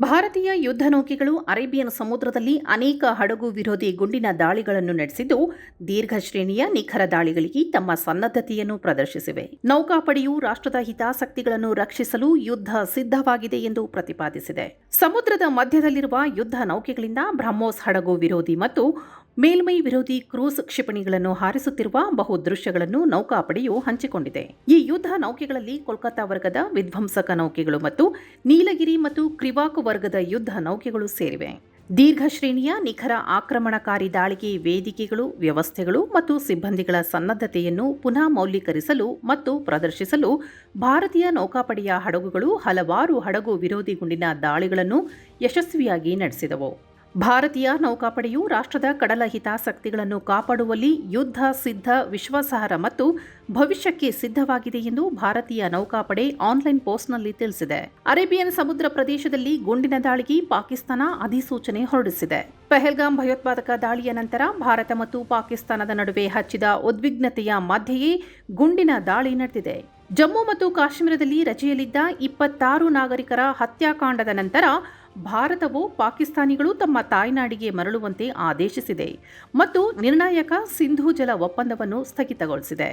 ಭಾರತೀಯ ಯುದ್ಧ ನೌಕೆಗಳು ಅರೇಬಿಯನ್ ಸಮುದ್ರದಲ್ಲಿ ಅನೇಕ ಹಡಗು ವಿರೋಧಿ ಗುಂಡಿನ ದಾಳಿಗಳನ್ನು ನಡೆಸಿದ್ದು, ದೀರ್ಘ ಶ್ರೇಣಿಯ ನಿಖರ ದಾಳಿಗಳಿಗೆ ತಮ್ಮ ಸನ್ನದ್ಧತೆಯನ್ನು ಪ್ರದರ್ಶಿಸಿವೆ. ನೌಕಾಪಡೆಯು ರಾಷ್ಟ್ರದ ಹಿತಾಸಕ್ತಿಗಳನ್ನು ರಕ್ಷಿಸಲು ಯುದ್ಧ ಸಿದ್ಧವಾಗಿದೆ ಎಂದು ಪ್ರತಿಪಾದಿಸಿದೆ. ಸಮುದ್ರದ ಮಧ್ಯದಲ್ಲಿರುವ ಯುದ್ಧ ನೌಕೆಗಳಿಂದ ಬ್ರಹ್ಮೋಸ್ ಹಡಗು ವಿರೋಧಿ ಮತ್ತು ಮೇಲ್ಮೈ ವಿರೋಧಿ ಕ್ರೂಸ್ ಕ್ಷಿಪಣಿಗಳನ್ನು ಹಾರಿಸುತ್ತಿರುವ ಬಹು ದೃಶ್ಯಗಳನ್ನು ನೌಕಾಪಡೆಯು ಹಂಚಿಕೊಂಡಿದೆ. ಈ ಯುದ್ಧ ನೌಕೆಗಳಲ್ಲಿ ಕೋಲ್ಕತ್ತಾ ವರ್ಗದ ವಿಧ್ವಂಸಕ ನೌಕೆಗಳು ಮತ್ತು ನೀಲಗಿರಿ ಮತ್ತು ಕ್ರಿವಾಕ್ ವರ್ಗದ ಯುದ್ಧ ನೌಕೆಗಳು ಸೇರಿವೆ. ದೀರ್ಘ ಶ್ರೇಣಿಯ ನಿಖರ ಆಕ್ರಮಣಕಾರಿ ದಾಳಿಗೆ ವೇದಿಕೆಗಳು, ವ್ಯವಸ್ಥೆಗಳು ಮತ್ತು ಸಿಬ್ಬಂದಿಗಳ ಸನ್ನದ್ಧತೆಯನ್ನು ಪುನಃ ಮೌಲ್ಯೀಕರಿಸಲು ಮತ್ತು ಪ್ರದರ್ಶಿಸಲು ಭಾರತೀಯ ನೌಕಾಪಡೆಯ ಹಡಗುಗಳು ಹಲವಾರು ಹಡಗು ವಿರೋಧಿ ಗುಂಡಿನ ದಾಳಿಗಳನ್ನು ಯಶಸ್ವಿಯಾಗಿ ನಡೆಸಿದವು. ಭಾರತೀಯ ನೌಕಾಪಡೆಯು ರಾಷ್ಟ್ರದ ಕಡಲ ಹಿತಾಸಕ್ತಿಗಳನ್ನು ಕಾಪಾಡುವಲ್ಲಿ ಯುದ್ಧ, ಸಿದ್ಧ, ವಿಶ್ವಾಸಾರ್ಹ ಮತ್ತು ಭವಿಷ್ಯಕ್ಕೆ ಸಿದ್ಧವಾಗಿದೆ ಎಂದು ಭಾರತೀಯ ನೌಕಾಪಡೆ ಆನ್ಲೈನ್ ಪೋಸ್ಟ್ನಲ್ಲಿ ತಿಳಿಸಿದೆ. ಅರೇಬಿಯನ್ ಸಮುದ್ರ ಪ್ರದೇಶದಲ್ಲಿ ಗುಂಡಿನ ದಾಳಿಗೆ ಪಾಕಿಸ್ತಾನ ಅಧಿಸೂಚನೆ ಹೊರಡಿಸಿದೆ. ಪೆಹಲ್ಗಾಮ್ ಭಯೋತ್ಪಾದಕ ದಾಳಿಯ ನಂತರ ಭಾರತ ಮತ್ತು ಪಾಕಿಸ್ತಾನದ ನಡುವೆ ಹಚ್ಚಿದ ಉದ್ವಿಗ್ನತೆಯ ಮಧ್ಯೆಯೇ ಗುಂಡಿನ ದಾಳಿ ನಡೆದಿದೆ. ಜಮ್ಮು ಮತ್ತು ಕಾಶ್ಮೀರದಲ್ಲಿ ರಜೆಯಲ್ಲಿದ್ದ ಇಪ್ಪತ್ತಾರು ನಾಗರಿಕರ ಹತ್ಯಾಕಾಂಡದ ನಂತರ ಭಾರತವು ಪಾಕಿಸ್ತಾನಿಗಳು ತಮ್ಮ ತಾಯ್ನಾಡಿಗೆ ಮರಳುವಂತೆ ಆದೇಶಿಸಿದೆ ಮತ್ತು ನಿರ್ಣಾಯಕ ಸಿಂಧೂ ಜಲ ಒಪ್ಪಂದವನ್ನು ಸ್ಥಗಿತಗೊಳಿಸಿದೆ.